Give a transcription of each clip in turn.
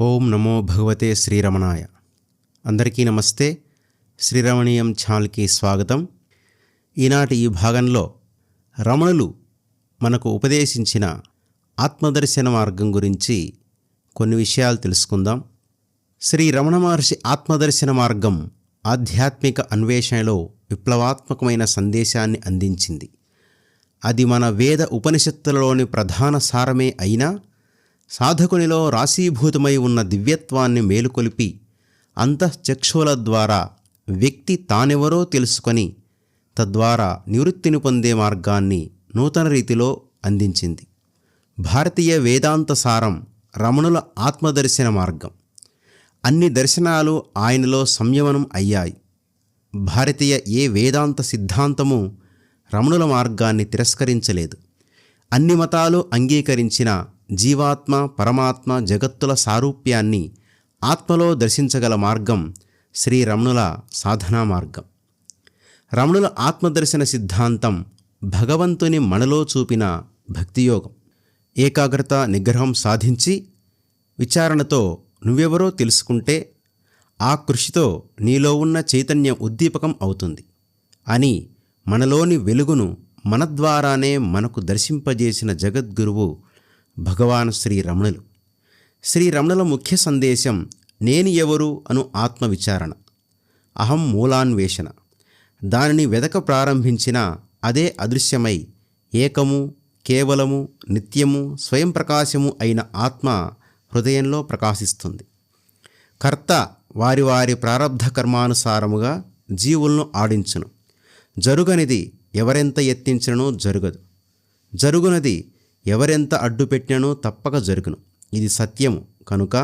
ఓం నమో భగవతే శ్రీరమణాయ. అందరికీ నమస్తే. శ్రీరమణీయం ఛానల్కి స్వాగతం. ఈనాటి ఈ భాగంలో రమణులు మనకు ఉపదేశించిన ఆత్మదర్శన మార్గం గురించి కొన్ని విషయాలు తెలుసుకుందాం. శ్రీ రమణ మహర్షి ఆత్మదర్శన మార్గం ఆధ్యాత్మిక అన్వేషణలో విప్లవాత్మకమైన సందేశాన్ని అందించింది. అది మన వేద ఉపనిషత్తులలోని ప్రధాన సారమే అయినా సాధకునిలో రాశీభూతమై ఉన్న దివ్యత్వాన్ని మేలుకొలిపి అంతఃచక్షువుల ద్వారా వ్యక్తి తానెవరో తెలుసుకొని తద్వారా నివృత్తిని పొందే మార్గాన్ని నూతన రీతిలో అందించింది. భారతీయ వేదాంత సారం రమణుల ఆత్మదర్శన మార్గం. అన్ని దర్శనాలు ఆయనలో సంయమనం అయ్యాయి. భారతీయ ఏ వేదాంత సిద్ధాంతము రమణుల మార్గాన్ని తిరస్కరించలేదు. అన్ని మతాలు అంగీకరించిన జీవాత్మ పరమాత్మ జగత్తుల సారూప్యాన్ని ఆత్మలో దర్శించగల మార్గం శ్రీ రమణుల సాధనా మార్గం. రమణుల ఆత్మదర్శన సిద్ధాంతం భగవంతుని మనలో చూపిన భక్తియోగం. ఏకాగ్రత నిగ్రహం సాధించి విచారణతో నువ్వెవరో తెలుసుకుంటే ఆ కృషితో నీలో ఉన్న చైతన్యం ఉద్దీపకం అవుతుంది అని మనలోని వెలుగును మన ద్వారానే మనకు దర్శింపజేసిన జగద్గురువు భగవాన్ శ్రీ రమణులు శ్రీ రమణుల ముఖ్య సందేశం నేను ఎవరు అను ఆత్మవిచారణ. అహం మూలాన్వేషణ. దానిని వెదక ప్రారంభించిన అదే అదృశ్యమై ఏకము కేవలము నిత్యము స్వయం ప్రకాశము అయిన ఆత్మ హృదయంలో ప్రకాశిస్తుంది. కర్త వారి వారి ప్రారబ్ధ కర్మానుసారముగా జీవులను ఆడించును. జరుగనిది ఎవరెంత ఎత్తించిననో జరుగదు. జరుగునది ఎవరెంత అడ్డు పెట్టినో తప్పక జరుగును. ఇది సత్యము. కనుక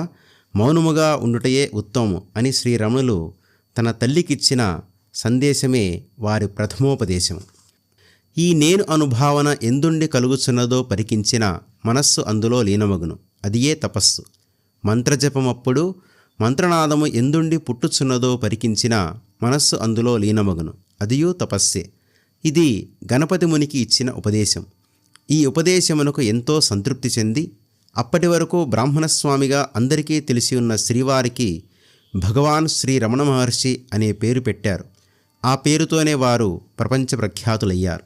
మౌనముగా ఉండుటయే ఉత్తమము అని శ్రీరమణులు తన తల్లికిచ్చిన సందేశమే వారి ప్రథమోపదేశం ఈ నేను అనుభావన ఎందుండి కలుగుచున్నదో పరికించిన మనస్సు అందులో లీనమగును. అదియే తపస్సు. మంత్రజపమప్పుడు మంత్రనాదము ఎందుండి పుట్టుచున్నదో పరికించిన మనస్సు అందులో లీనమగును. అదియూ తపస్సే. ఇది గణపతి మునికి ఇచ్చిన ఉపదేశం. ఈ ఉపదేశమునకు ఎంతో సంతృప్తి చెంది అప్పటి వరకు బ్రాహ్మణస్వామిగా అందరికీ తెలిసి ఉన్న శ్రీవారికి భగవాన్ శ్రీ రమణ మహర్షి అనే పేరు పెట్టారు. ఆ పేరుతోనే వారు ప్రపంచ ప్రఖ్యాతులయ్యారు.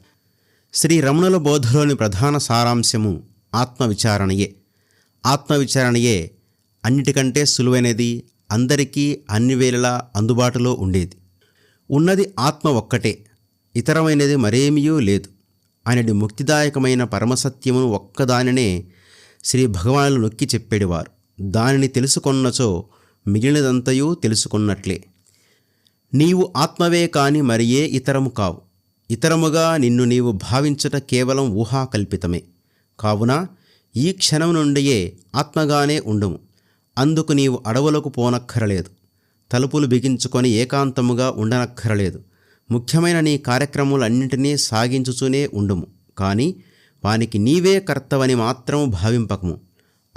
శ్రీ రమణుల బోధలోని ప్రధాన సారాంశము ఆత్మవిచారణయే. ఆత్మవిచారణయే అన్నిటికంటే సులువైనది అందరికీ అన్ని వేళలా అందుబాటులో ఉండేది. ఉన్నది ఆత్మ ఒక్కటే ఇతరమైనది మరేమీయూ లేదు. ఆయనడి ముక్తిదాయకమైన పరమసత్యమును ఒక్కదానినే శ్రీ భగవానులు నొక్కి చెప్పేడివారు. దానిని తెలుసుకొన్నచో మిగిలినదంతయు తెలుసుకున్నట్లే. నీవు ఆత్మవే కాని మరియే ఇతరము కావు. ఇతరముగా నిన్ను నీవు భావించుట కేవలం ఊహాకల్పితమే. కావున ఈ క్షణం నుండియే ఆత్మగానే ఉండుము. అందుకు నీవు అడవులకు పోనక్కరలేదు. తలుపులు బిగించుకొని ఏకాంతముగా ఉండనక్కరలేదు. ముఖ్యమైన నీ కార్యక్రమాలన్నింటినీ సాగించుచూనే ఉండుము. కానీ వానికి నీవే కర్తవని మాత్రము భావింపకము.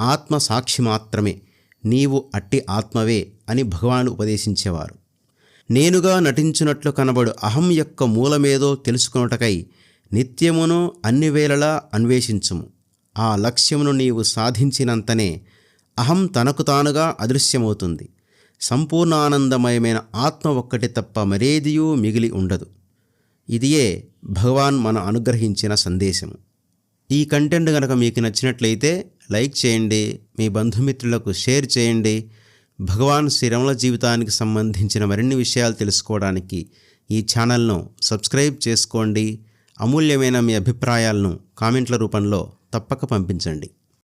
ఆత్మ సాక్షి మాత్రమే నీవు అట్టి ఆత్మవే అని భగవాను ఉపదేశించేవారు. నేనుగా నటించున్నట్లు కనబడు అహం యొక్క మూలమేదో తెలుసుకొనుటకై నిత్యమును అన్ని వేళలా అన్వేషించుము. ఆ లక్ష్యమును నీవు సాధించినంతనే అహం తనకు తానుగా అదృశ్యమవుతుంది. సంపూర్ణ ఆనందమయమైన ఆత్మ ఒక్కటి తప్ప మరేదియూ మిగిలి ఉండదు. ఇదియే భగవాన్ మన అనుగ్రహించిన సందేశము. ఈ కంటెంట్ కనుక మీకు నచ్చినట్లయితే లైక్ చేయండి మీ బంధుమిత్రులకు షేర్ చేయండి. భగవాన్ శ్రీరమల జీవితానికి సంబంధించిన మరిన్ని విషయాలు తెలుసుకోవడానికి ఈ ఛానల్ను సబ్స్క్రైబ్ చేసుకోండి. అమూల్యమైన మీ అభిప్రాయాలను కామెంట్ల రూపంలో తప్పక పంపించండి.